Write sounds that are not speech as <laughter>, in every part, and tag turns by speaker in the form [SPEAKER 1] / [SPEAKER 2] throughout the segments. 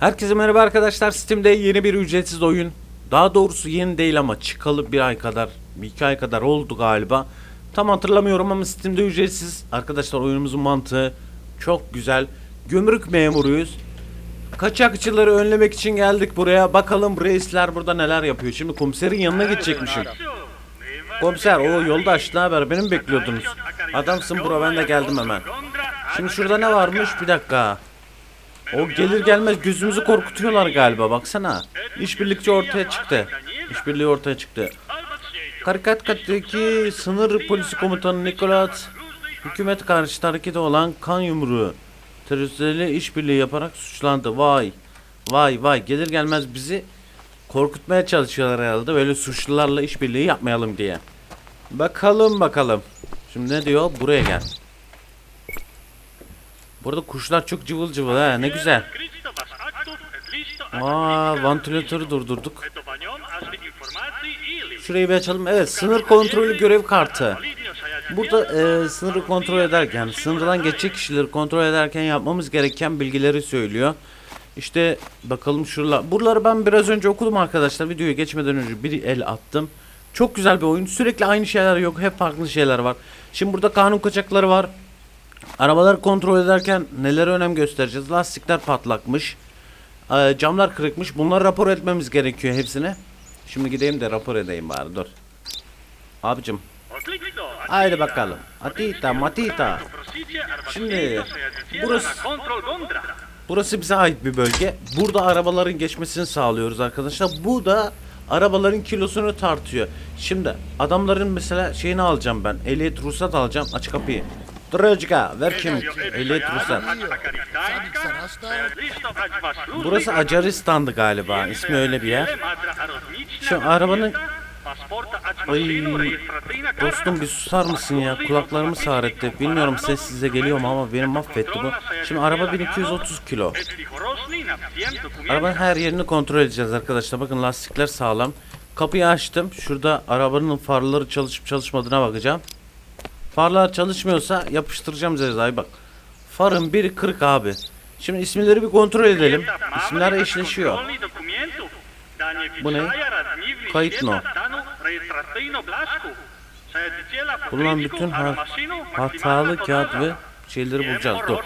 [SPEAKER 1] Herkese merhaba arkadaşlar. Steam'de yeni bir ücretsiz oyun. Daha doğrusu yeni değil ama çıkalı bir ay kadar, bir iki ay kadar oldu galiba. Tam hatırlamıyorum ama Steam'de ücretsiz. Arkadaşlar oyunumuzun mantığı çok güzel. Gümrük memuruyuz. Kaçakçıları önlemek için geldik buraya. Bakalım reisler burada neler yapıyor. Şimdi komiserin yanına gidecekmişim. Komiser o yoldaş ne haber? Beni mi bekliyordunuz? Adamsın bura ben de geldim hemen. Şimdi şurada ne varmış? Bir dakika. O gelir gelmez gözümüzü korkutuyorlar galiba baksana. İşbirlikçi ortaya çıktı. İşbirliği ortaya çıktı. Karikat'taki sınır polisi komutanı Nikolat hükümet karşıtı hareketi olan kan yumruğu teröristlerle işbirliği yaparak suçlandı. Vay. Vay vay gelir gelmez bizi korkutmaya çalışıyorlar herhalde. Böyle suçlularla işbirliği yapmayalım diye. Bakalım bakalım. Şimdi ne diyor? Buraya gel. Burada kuşlar çok cıvıl cıvıl ha ne güzel. Aa vantilatörü durdurduk. Şurayı bir açalım. Evet sınır kontrolü görev kartı. Burada e, sınırı kontrol ederken, sınırdan geçecek kişileri kontrol ederken yapmamız gereken bilgileri söylüyor. İşte bakalım şuralar. Buraları ben biraz önce okudum arkadaşlar. Videoya geçmeden önce bir el attım. Çok güzel bir oyun. Sürekli aynı şeyler yok. Hep farklı şeyler var. Şimdi burada kanun kaçakları var. Arabaları kontrol ederken nelere önem göstereceğiz? Lastikler patlakmış. Ee, camlar kırıkmış. Bunları rapor etmemiz gerekiyor hepsine. Şimdi gideyim de rapor edeyim bari dur. Abicim Haydi bakalım. Atita matita. Şimdi burası burası bize ait bir bölge. Burada arabaların geçmesini sağlıyoruz arkadaşlar. Bu da arabaların kilosunu tartıyor. Şimdi adamların mesela şeyini alacağım ben. Ehliyet ruhsat alacağım. Aç kapıyı. Drajka ver kimlik. Ehliyet ruhsat. Burası Acaristan'dı galiba. İsmi öyle bir yer. Şu arabanın Ay dostum bir susar mısın ya? Kulaklarımı sağretti. Bilmiyorum ses size geliyor mu ama beni mahvetti bu. Şimdi araba 1230 kilo. Arabanın her yerini kontrol edeceğiz arkadaşlar. Bakın lastikler sağlam. Kapıyı açtım. Şurada arabanın farları çalışıp çalışmadığına bakacağım. Farlar çalışmıyorsa yapıştıracağım cezayı bak. Farın biri kırık abi. Şimdi isimleri bir kontrol edelim. İsimler eşleşiyor.
[SPEAKER 2] Bu ne? Kayıt no.
[SPEAKER 1] Bulunan bütün ha- hatalı kağıt ve şeyleri bulacağız. Dur.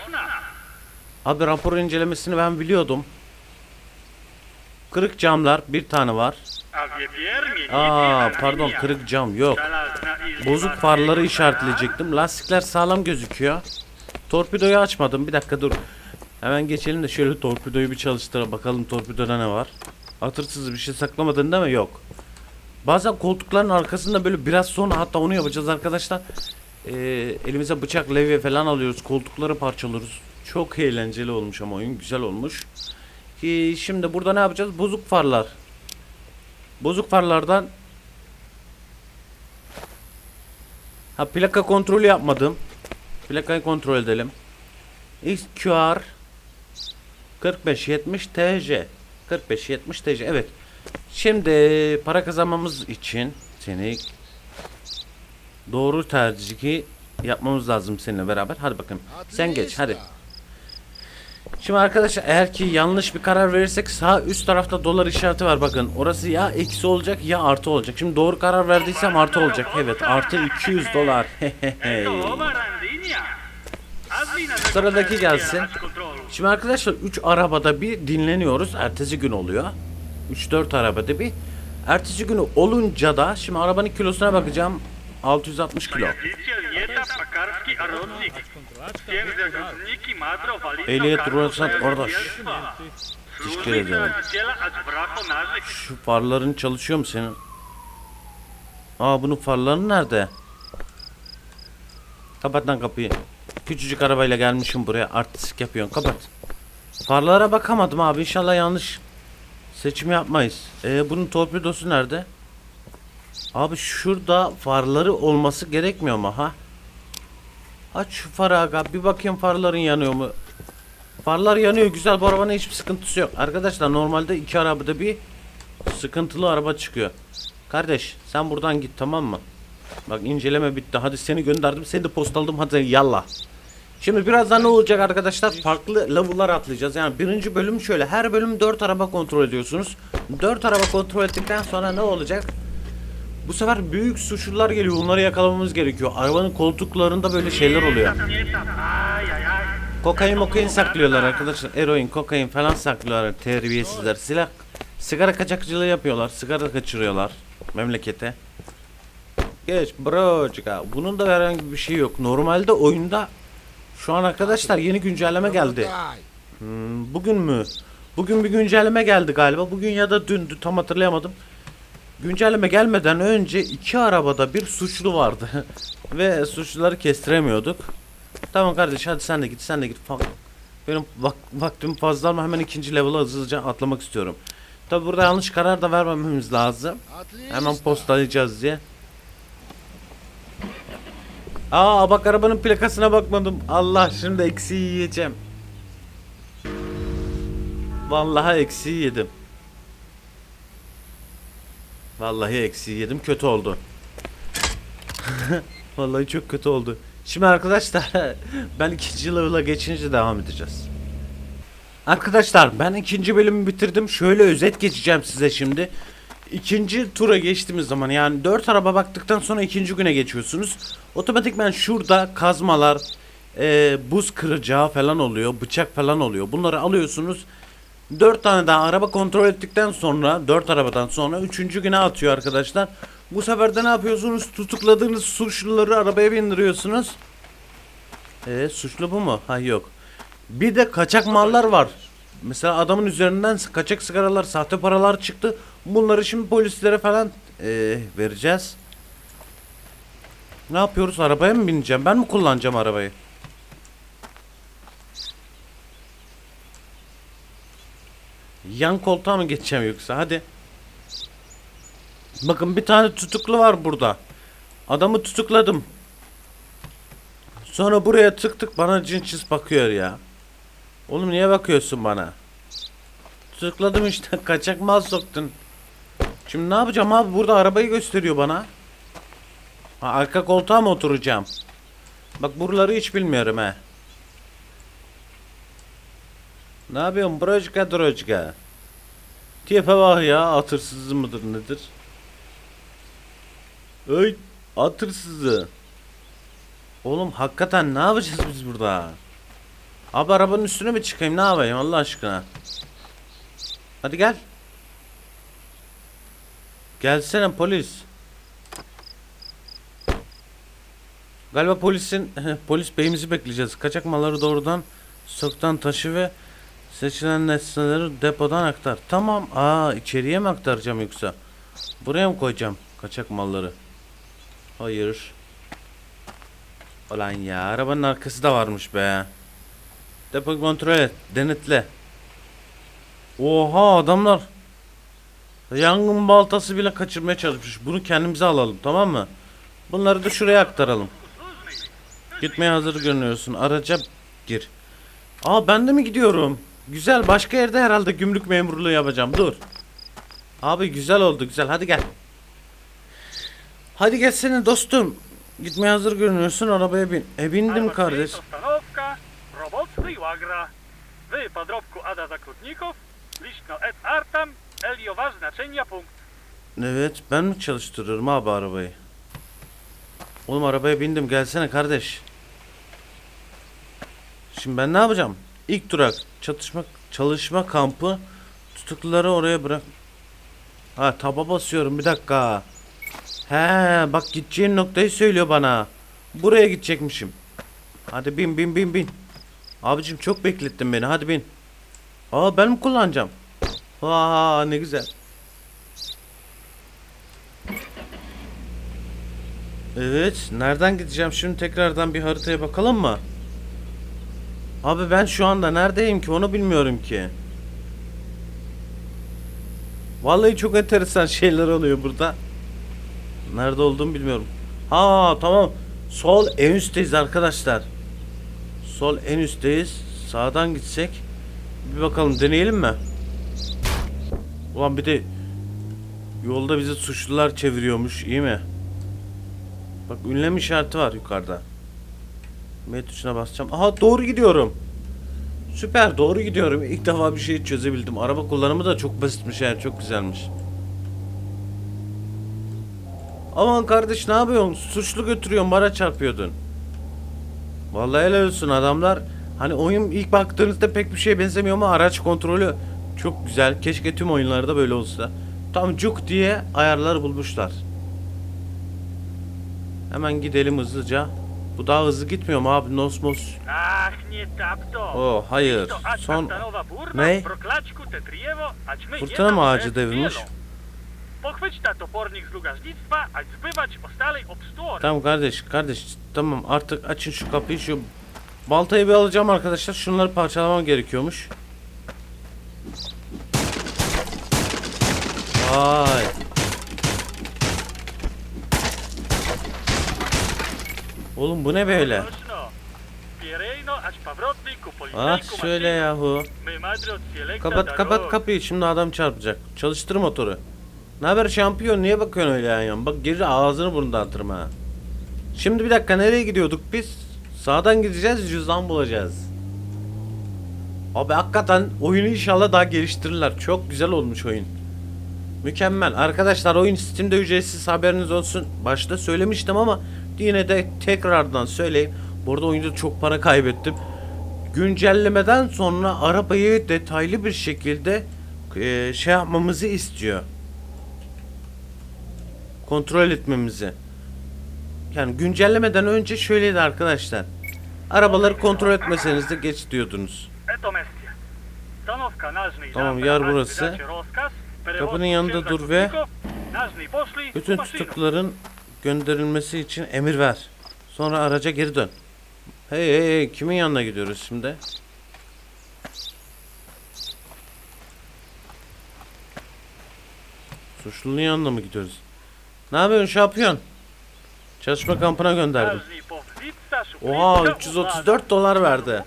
[SPEAKER 1] Abi rapor incelemesini ben biliyordum. Kırık camlar bir tane var. Aa pardon kırık cam yok. Bozuk farları işaretleyecektim. Lastikler sağlam gözüküyor. Torpidoyu açmadım. Bir dakika dur. Hemen geçelim de şöyle torpidoyu bir çalıştıralım. Bakalım torpidoda ne var. Atırsız bir şey saklamadın değil mi? Yok. Bazen koltukların arkasında böyle biraz sonra hatta onu yapacağız arkadaşlar. Ee, elimize bıçak, levye falan alıyoruz. Koltukları parçalıyoruz. Çok eğlenceli olmuş ama oyun güzel olmuş. Ee, şimdi burada ne yapacağız? Bozuk farlar. Bozuk farlardan Ha plaka kontrolü yapmadım. Plakayı kontrol edelim. XQR 4570 TC 4570 TC evet. Şimdi para kazanmamız için seni doğru tercihi yapmamız lazım seninle beraber. Hadi bakın. Sen geç hadi. Şimdi arkadaşlar eğer ki yanlış bir karar verirsek sağ üst tarafta dolar işareti var bakın. Orası ya eksi olacak ya artı olacak. Şimdi doğru karar verdiysem artı olacak. Evet artı 200 dolar. <laughs> Sıradaki gelsin. Şimdi arkadaşlar 3 arabada bir dinleniyoruz. Ertesi gün oluyor. 3-4 arabada bir. Ertesi günü olunca da şimdi arabanın kilosuna bakacağım. 660 kilo.
[SPEAKER 2] Ehliyet ruhsat kardeş.
[SPEAKER 1] Teşekkür ederim. Şu farların çalışıyor mu senin? Aa bunun farları nerede? Kapat lan kapıyı. Küçücük arabayla gelmişim buraya artistik yapıyorsun. Kapat. Farlara bakamadım abi. İnşallah yanlış seçim yapmayız. Ee, bunun torpidosu nerede? Abi şurada farları olması gerekmiyor mu ha? Aç şu farı aga. Bir bakayım farların yanıyor mu? Farlar yanıyor. Güzel bu arabanın hiçbir sıkıntısı yok. Arkadaşlar normalde iki arabada bir sıkıntılı araba çıkıyor. Kardeş sen buradan git tamam mı? Bak inceleme bitti. Hadi seni gönderdim. Seni de postaladım. Hadi yallah. Şimdi birazdan ne olacak arkadaşlar? Farklı level'lar atlayacağız. Yani birinci bölüm şöyle. Her bölüm 4 araba kontrol ediyorsunuz. 4 araba kontrol ettikten sonra ne olacak? Bu sefer büyük suçlular geliyor. Onları yakalamamız gerekiyor. Arabanın koltuklarında böyle şeyler oluyor. Kokain mokain saklıyorlar arkadaşlar. Eroin, kokain falan saklıyorlar. Terbiyesizler. Silah, sigara kaçakçılığı yapıyorlar. Sigara kaçırıyorlar memlekete. Geç bro. Bunun da herhangi bir şey yok. Normalde oyunda şu an arkadaşlar yeni güncelleme geldi. Hmm, bugün mü? Bugün bir güncelleme geldi galiba. Bugün ya da dündü tam hatırlayamadım. Güncelleme gelmeden önce iki arabada bir suçlu vardı. <laughs> Ve suçluları kestiremiyorduk. Tamam kardeş hadi sen de git sen de git. Fa- Benim vak- vaktim fazla ama hemen ikinci level'a hızlıca atlamak istiyorum. Tabi burada yanlış karar da vermememiz lazım. Hemen postalayacağız diye. Aa bak arabanın plakasına bakmadım. Allah şimdi eksiği yiyeceğim. Vallahi eksiği yedim. Vallahi eksiği yedim kötü oldu. <laughs> Vallahi çok kötü oldu. Şimdi arkadaşlar <laughs> ben ikinci level'a geçince devam edeceğiz. Arkadaşlar ben ikinci bölümü bitirdim. Şöyle özet geçeceğim size şimdi. İkinci tura geçtiğimiz zaman yani 4 araba baktıktan sonra ikinci güne geçiyorsunuz. Otomatikman şurada kazmalar, e, buz kıracağı falan oluyor, bıçak falan oluyor. Bunları alıyorsunuz. 4 tane daha araba kontrol ettikten sonra 4 arabadan sonra 3. güne atıyor arkadaşlar. Bu sefer de ne yapıyorsunuz? Tutukladığınız suçluları arabaya bindiriyorsunuz. E suçlu bu mu? Ha yok. Bir de kaçak mallar var. Mesela adamın üzerinden kaçak sigaralar, sahte paralar çıktı. Bunları şimdi polislere falan e, vereceğiz. Ne yapıyoruz? Arabaya mı bineceğim? Ben mi kullanacağım arabayı? Yan koltuğa mı geçeceğim yoksa? Hadi. Bakın bir tane tutuklu var burada. Adamı tutukladım. Sonra buraya tık tık bana cinsiz bakıyor ya. Oğlum niye bakıyorsun bana? Tutukladım işte <laughs> kaçak mal soktun. Şimdi ne yapacağım abi burada arabayı gösteriyor bana. Ha, arka koltuğa mı oturacağım? Bak buraları hiç bilmiyorum he. Ne yapıyorsun brojka drojka? Tipe bak ya atırsız mıdır nedir? Öy atırsızı. Oğlum hakikaten ne yapacağız biz burada? Abi arabanın üstüne mi çıkayım ne yapayım Allah aşkına? Hadi gel. Gelsene polis. Galiba polisin <laughs> polis beyimizi bekleyeceğiz. Kaçak malları doğrudan stoktan taşı ve seçilen nesneleri depodan aktar. Tamam. Aa içeriye mi aktaracağım yoksa? Buraya mı koyacağım kaçak malları? Hayır. Ulan ya arabanın arkası da varmış be. Depo kontrol et. Denetle. Oha adamlar. Yangın baltası bile kaçırmaya çalışmış. Bunu kendimize alalım tamam mı? Bunları da şuraya aktaralım. Gitmeye hazır görünüyorsun. Araca gir. Aa ben de mi gidiyorum? Güzel başka yerde herhalde gümrük memurluğu yapacağım. Dur. Abi güzel oldu güzel. Hadi gel. Hadi gelsene dostum. Gitmeye hazır görünüyorsun. Arabaya bin. E bindim kardeş.
[SPEAKER 2] Stanowka, roboctwy łagra. Wy podrobku Ada Zakrutników, liśno et artam, eliowa znaczenia punkt.
[SPEAKER 1] Evet ben mi çalıştırıyorum abi arabayı? Oğlum arabaya bindim gelsene kardeş. Şimdi ben ne yapacağım? İlk durak çatışma çalışma kampı tutukluları oraya bırak. Ha taba basıyorum bir dakika. He bak gideceğin noktayı söylüyor bana. Buraya gidecekmişim. Hadi bin bin bin bin. Abicim çok beklettin beni hadi bin. Aa ben mi kullanacağım? Aa ne güzel. Evet, nereden gideceğim şimdi tekrardan bir haritaya bakalım mı? Abi ben şu anda neredeyim ki onu bilmiyorum ki. Vallahi çok enteresan şeyler oluyor burada. Nerede olduğumu bilmiyorum. Ha tamam. Sol en üstteyiz arkadaşlar. Sol en üstteyiz. Sağdan gitsek. Bir bakalım deneyelim mi? Ulan bir de yolda bizi suçlular çeviriyormuş iyi mi? Bak ünlem işareti var yukarıda. M tuşuna basacağım. Aha doğru gidiyorum. Süper doğru gidiyorum. İlk defa bir şey çözebildim. Araba kullanımı da çok basitmiş yani çok güzelmiş. Aman kardeş ne yapıyorsun? Suçlu götürüyorsun bana çarpıyordun. Vallahi helal olsun adamlar. Hani oyun ilk baktığınızda pek bir şeye benzemiyor ama araç kontrolü çok güzel. Keşke tüm oyunlarda böyle olsa. Tam cuk diye ayarlar bulmuşlar. Hemen gidelim hızlıca. Bu daha hızlı gitmiyor mu abi? Nosmos.
[SPEAKER 2] Ach, nie tap to.
[SPEAKER 1] O hayır. Son Ne?
[SPEAKER 2] jedną
[SPEAKER 1] mı ağacı devirmiş? Tamam kardeş kardeş tamam artık açın şu kapıyı şu baltayı bir alacağım arkadaşlar şunları parçalamam gerekiyormuş. Vay. Oğlum bu ne böyle? Ah şöyle yahu. Kapat kapat kapıyı şimdi adam çarpacak. Çalıştır motoru. Ne haber şampiyon niye bakıyorsun öyle yan? Bak geri ağzını burnunu dağıtırım ha. Şimdi bir dakika nereye gidiyorduk biz? Sağdan gideceğiz cüzdan bulacağız. Abi hakikaten oyunu inşallah daha geliştirirler. Çok güzel olmuş oyun. Mükemmel. Arkadaşlar oyun Steam'de ücretsiz haberiniz olsun. Başta söylemiştim ama yine de tekrardan söyleyeyim. Burada oyunda çok para kaybettim. Güncellemeden sonra arabayı detaylı bir şekilde eee, şey yapmamızı istiyor. Kontrol etmemizi. Yani güncellemeden önce şöyleydi arkadaşlar. Arabaları kontrol etmeseniz de geç diyordunuz. Tamam, yer burası. Kapının yanında dur ve Bütün tutukluların gönderilmesi için emir ver. Sonra araca geri dön. Hey hey hey kimin yanına gidiyoruz şimdi? Suçlunun yanına mı gidiyoruz? Ne yapıyorsun şampiyon? Çalışma kampına gönderdim. Oha,
[SPEAKER 2] szukliwka
[SPEAKER 1] 334 dolar verdi.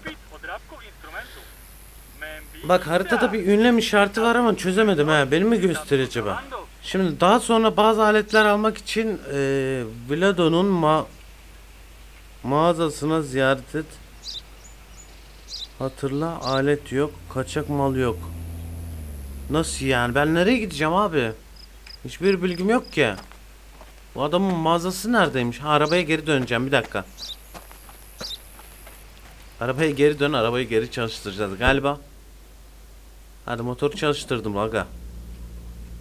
[SPEAKER 1] Bak haritada bir ünlem işareti var ama çözemedim ha. Beni mi gösteriyor acaba? Şimdi daha sonra bazı aletler almak için eee Vlado'nun ma mağazasına ziyaret et. Hatırla alet yok, kaçak mal yok. Nasıl yani? Ben nereye gideceğim abi? Hiçbir bilgim yok ki. Bu adamın mağazası neredeymiş? Ha, arabaya geri döneceğim bir dakika. Arabaya geri dön, arabayı geri çalıştıracağız galiba. Hadi motoru çalıştırdım aga.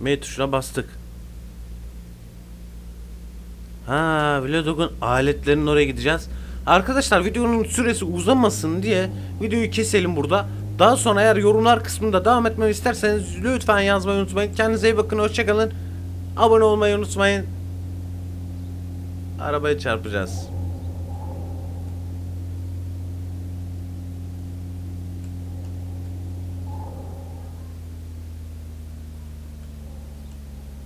[SPEAKER 1] M tuşuna bastık. Ha, Vlodog'un aletlerinin oraya gideceğiz. Arkadaşlar videonun süresi uzamasın diye videoyu keselim burada. Daha sonra eğer yorumlar kısmında devam etmemi isterseniz lütfen yazmayı unutmayın. Kendinize iyi bakın, hoşçakalın. Abone olmayı unutmayın. Arabaya çarpacağız.